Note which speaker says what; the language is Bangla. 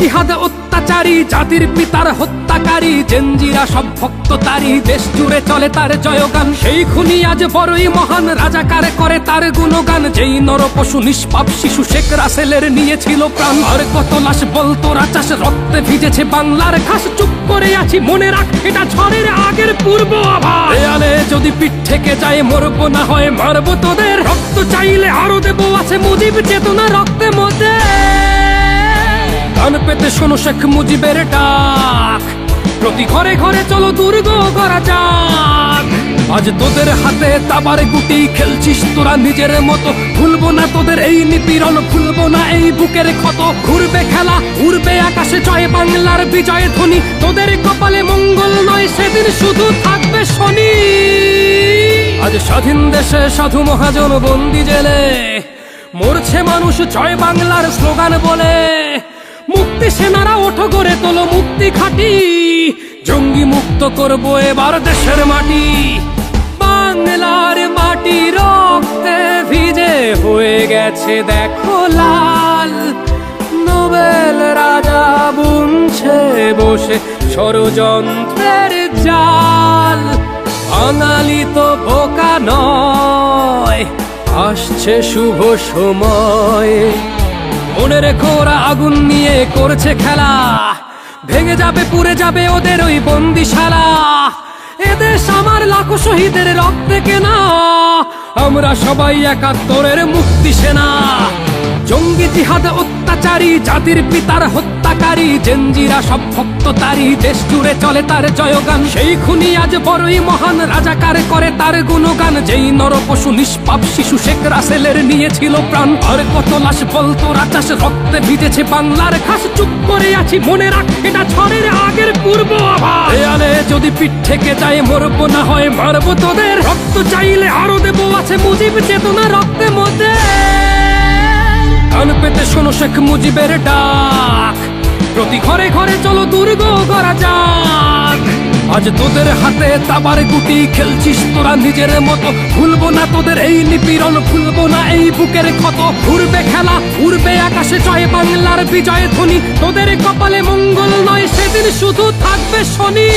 Speaker 1: জিহাদ অত্যাচারী, জাতির পিতার হত্যাকারী, জেনজিরা সব ভক্ত তারি দেশ জুড়ে চলে তার জয়গান। সেই খুনি আজ বড়ই মহান, রাজাকার করে তার গুণগান। যেই নর পশু নিষ্পাপ শিশু শেখ রাসেলের নিয়েছিল প্রাণ। আর কত লাশ বলতো রাচাস রক্তে ভিজেছে বাংলার ঘাস। চুপ করে আছি, মনে রাখ, এটা ঝড়ের আগের পূর্ব আভাস। যদি পিঠ থেকে যায়, মরবো না হয়, মারবো তোদের। রক্ত চাইলে আরও দেবো আছে মুজিব, চেতনা রক্তে মধ্যে কান পেতে শোনো শেখ মুজিবের ডাক। প্রতি ঘরে ঘরে চলো দুর্গ করা যাক। আজ তোদের হাতে তাবারে গুটি খেলছিস, তোরা নিজের মতো। ভুলবো না তোদের এই নিপীড়ন, ভুলবো না এই বুকের ক্ষত। ঘুরবে খেলা, উড়বে আকাশে, জয় বাংলার বিজয় ধ্বনি। তোদের কপালে মঙ্গল নয়, সেদিন শুধু থাকবে শনি। আজ স্বাধীন দেশে সাধু মহাজন বন্দি জেলে। মরছে মানুষ, জয় বাংলার স্লোগান বলে। মুক্তি সেনারা ওঠো গড়ে তোলো মুক্তি খাটি। জঙ্গি মুক্ত করব এবার দেশের মাটি। বাংলার মাটি রক্তে ভিজে হয়ে গেছে, দেখো লাল। নোবেল রাজা বুনছে বসে ষড়যন্ত্রের জাল। বাঙালি তো বোকা নয়, আসছে শুভ সময়। মনে খোরা আগুন নিয়ে করছে খেলা। ভেঙে যাবে, পুড়ে যাবে ওদের ওই বন্দিশালা। এদের আমার লাখো শহীদের রক্তে কেনা। আমরা সবাই একাত্তরের মুক্তি সেনা। জঙ্গি জিহাদ অত্যাচারী জাতির পিতার হত্যাকারী জেনজিরা সব ভক্ত তারি দেশ জুড়ে চলে তার জয়গান। সেই খুনি আজ বড়ই মহান, রাজাকার করে তার গুণগান। যেই নর পশু নিষ্পাপ শিশু শেখ রাসেলের নিয়েছিল প্রাণ। আর কত লাশ বলতো রাচাস রক্তে ভিজেছে বাংলার ঘাস। চুপ করে আছি, মনে রাখ, এটা ঝড়ের আগের পূর্ব দেয়ালে যদি পিঠ থেকে যায়, মরবো না হয়, মারবো তোদের। রক্ত চাইলে আরও দেবো আছে মুজিব চেতনা রক্তে মধ্যে কান পেতে শোনো শেখ মুজিবের ডাক। প্রতি ঘরে ঘরে চলো দুর্গ করা যাক। আজ তোদের হাতে তাবার গুটি খেলছিস, তোরা নিজের মতো। ভুলবো না তোদের এই নিপীড়ন, ভুলবো না এই বুকের ক্ষত। উড়বে খেলা, উড়বে আকাশে জয়, বাংলার বিজয় ধ্বনি। তোদের কপালে মঙ্গল নয়, সেদিন শুধু থাকবে শনি।